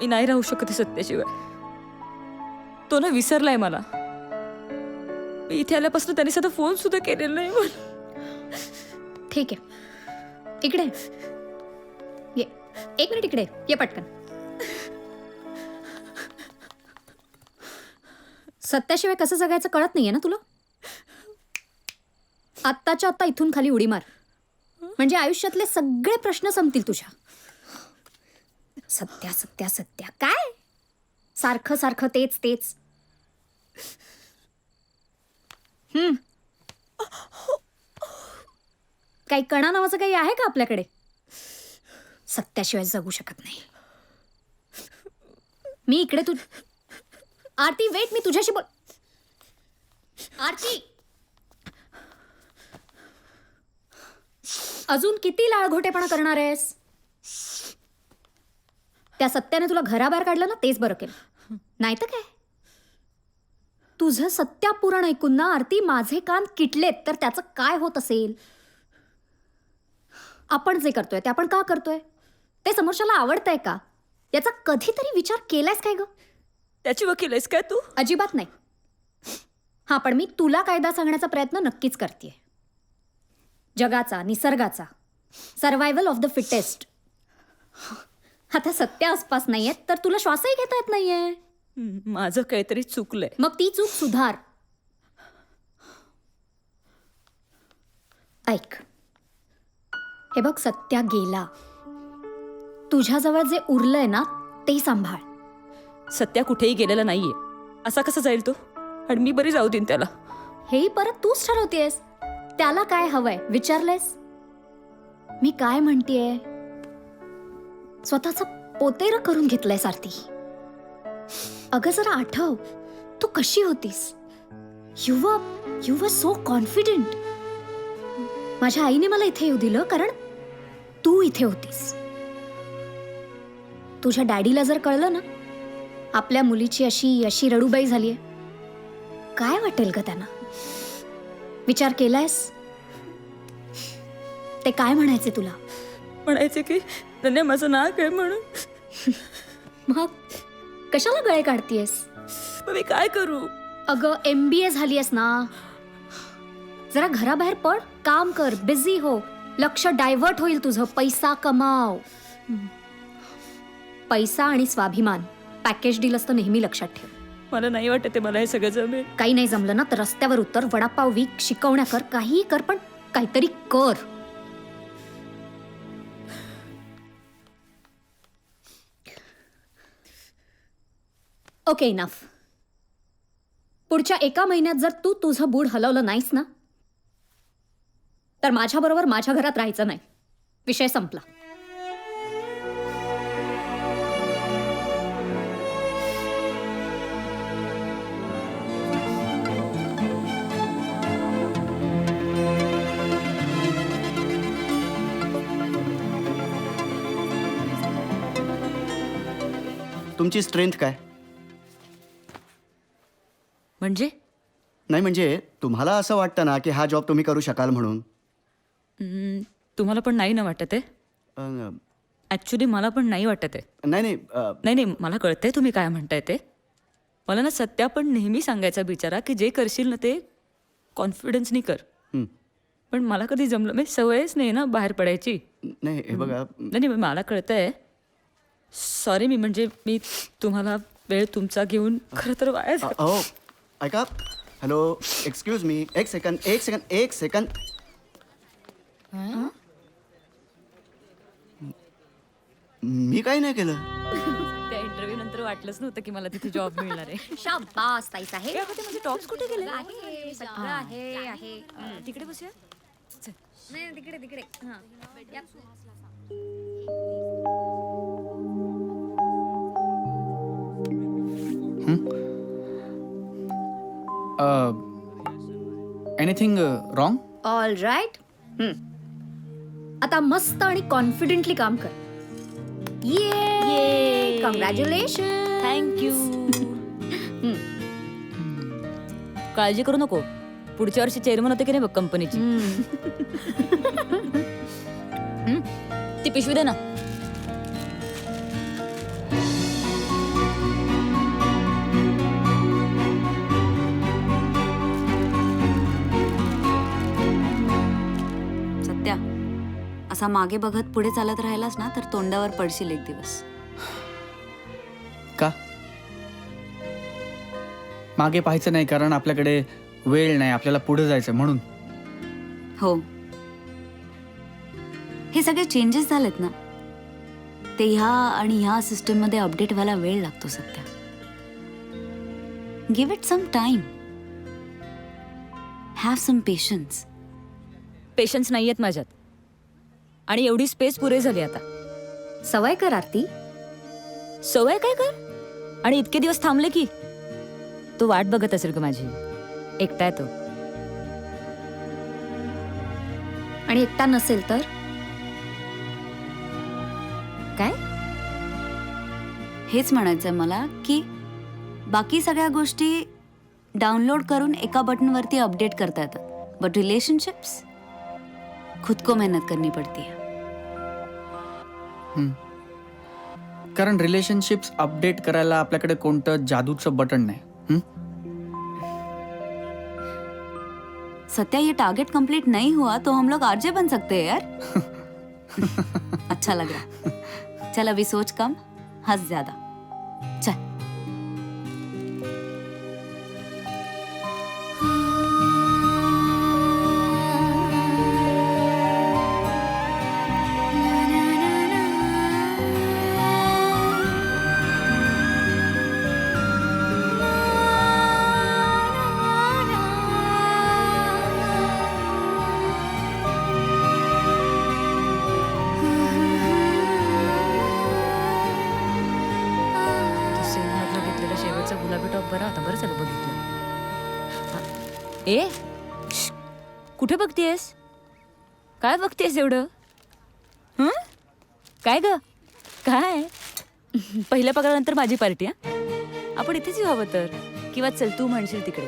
मी नाही राहू शकते सत्याशिवाय. तो ना विसरलाय मला. मी इथे आल्यापासून त्याने सध्या फोन सुद्धा केलेला नाही मला. ठीक आहे. इकडे ये. एक मिनिट इकडे ये पटकन. सत्याशिवाय कसं जगायचं कळत नाहीये ना तुला? आत्ताच्या आत्ता इथून खाली उडी मार. म्हणजे आयुष्यातले सगळे प्रश्न संपतील तुझ्या. सत्या सत्या सत्या. काय? सारखं सारखं तेच तेच. हम्म. काही कणा नावाचं काही आहे का आपल्याकडे? सत्याशिवाय जगू शकत नाही. मी इकडे तू आरती वेट मी तुझ्याशी बोल आरती! अजून किती लाळघोटेपणा करणार आहेस? त्या सत्याने तुला घराबाहेर काढलं ना तेच बरं केलं. नाही तर काय? तुझं सत्या पुराण ऐकून ना आरती माझे कान किटलेत तर त्याचं काय होत असेल? आपण जे करतोय ते आपण का करतोय? ते समोरच्याला आवडतंय का? याचा कधीतरी विचार केलायस काय ग? त्याची वकील आहेस काय तू? अजिबात नाही. हा पण मी तुला कायदा सांगण्याचा प्रयत्न नक्कीच करते जगाचा निसर्गाचा. सर्वायवल ऑफ द फिटेस्ट आता सत्य आसपास नाहीये तर तुला श्वासही घेता येत नाहीये. माझं काहीतरी चुकलंय. मग ती चूक सुधार. ऐक. हे बघ सत्या गेला. तुझ्याजवळ जे उरलंय ना ते सांभाळ. सत्या कुठेही गेलेला नाहीये. असा कसा जाईल तो? आणि मी बरी जाऊ देईन त्याला. हेही परत तूच ठरवतेस. त्याला काय हवंय विचारलेस? मी काय म्हणतेय? स्वतःच पोतेर करून घेतलंय सारथी. अगं जरा आठव तू कशी होतीस? यु वर यु वर सो कॉन्फिडेंट माझ्या आईने मला इथे येऊ दिलं कारण तू इथे होतीस. तुझ्या डॅडीला जर कळलं ना आपल्या मुलीची अशी अशी रडूबाई झालीये. काय वाटेल ग त्यांना? विचार केलायस? ते काय म्हणायचे तुला? म्हणायचे की धन्य माझं नाक आहे म्हणून. मग कशाला गळे काढतीयस? मग मी काय करू? अगं एम बी ए झालीयस ना. जरा घराबाहेर पड काम कर बिझी हो. लक्ष डायव्हर्ट होईल तुझं. पैसा कमाव. पैसा आणि स्वाभिमान. पॅकेज डील असतं नेहमी लक्षात ठेव. मला नाही वाटत आहे मला हे सगळं जमेल. काही नाही जमलं ना तर रस्त्यावर उतर वडापाव विक शिकवण्या कर काहीही कर पण काहीतरी कर. ओके इनफ पुढच्या एका महिन्यात जर तू तुझं बूड हलवलं नाहीस ना तर माझ्याबरोबर माझ्या घरात राहायचं नाही. विषय संपला. तुमची स्ट्रेंथ काय? म्हणजे? नाही म्हणजे तुम्हाला असं वाटतं ना की हा जॉब तुम्ही करू शकाल म्हणून? तुम्हाला पण नाही ना वाटत आहे? अं, ॲक्च्युली मला पण नाही वाटत आहे. नाही नाही अं, नाही नाही मला कळतंय तुम्ही काय म्हणताय ते. मला ना सत्या पण नेहमी सांगायचा बिचारा की जे करशील ना ते कॉन्फिडन्सनी कर. हं. पण मला कधी जमलं म्हणजे सवयच नाही ना बाहेर पडायची. नाही हे बघा नाही नाही मला कळतंय. सॉरी मी म्हणजे मी तुम्हाला वेळ तुमचा घेऊन खरं तर वाया अ- अहो ऐका. हॅलो एक्सक्यूज मी एक सेकंद एक सेकंद एक सेकंद मी काही नाही केलं. त्या इंटरव्ह्यू नंतर वाटलंच नव्हतं की मला तिथे जॉब मिळणार आहे. शाबास ताई साहेब. ए, अगं, ते माझे टॉप्स कुठे गेले? आहे सगळं आहे आहे. तिकडे बसूया? नाही तिकडे तिकडे. हां. एनिथिंग रॉंग ऑल राईट आता मस्त आणि कॉन्फिडेंटली काम कर. ये कॉंग्रॅच्युलेशन थँक्यू काळजी करू नको. पुढच्या वर्षी चेअरमन होते की नाही बघ कंपनीची ती पिशवी दे ना. असा मागे बघत पुढे चालत राहिलास ना तर तोंडावर पडशील एक दिवस. का? मागे पाहायचं नाही कारण आपल्याकडे वेळ नाही आपल्याला पुढे जायचं म्हणून. हो. हे सगळे चेंजेस झालेत ना. ते ह्या आणि ह्या सिस्टममध्ये अपडेट व्हायला वेळ लागतो सध्या. Give it some time have some patience patience नाही आहेत माझ्यात. आणि एवढी स्पेस पुरे झाली आता. सवय कर आरती. सवय काय कर? आणि इतके दिवस थांबले की? तो वाट बघत असेल ग माझी. एकटा आहे तो आणि एकटा नसेल तर? काय? हेच म्हणायचंय मला की बाकी सगळ्या गोष्टी डाउनलोड करून एका बटनवरती अपडेट करता येतात. बट रिलेशनशिप्स खुद को मेहनत करनी पडती है. कारण रिलेशनशिप्स अपडेट करायला आपल्याकडे कोणतं जादूचं बटन नाही. हं? सत्या ये टारगेट कंप्लीट नहीं हुआ तो हम लोग आरजे बन सकते हैं यार. अच्छा लग रहा चल अभी सोच कम. हंस ज्यादा. चल. टॉप बरा आता बरं झालं बघितलं. ए श्श. कुठे बघतेस काय बघतेस एवढं? हं? काय ग? काय? पहिल्या पगारानंतर माझी पार्टी हा? आपण इथेच येऊ हवं तर? किंवा चल तू म्हणशील तिकडे.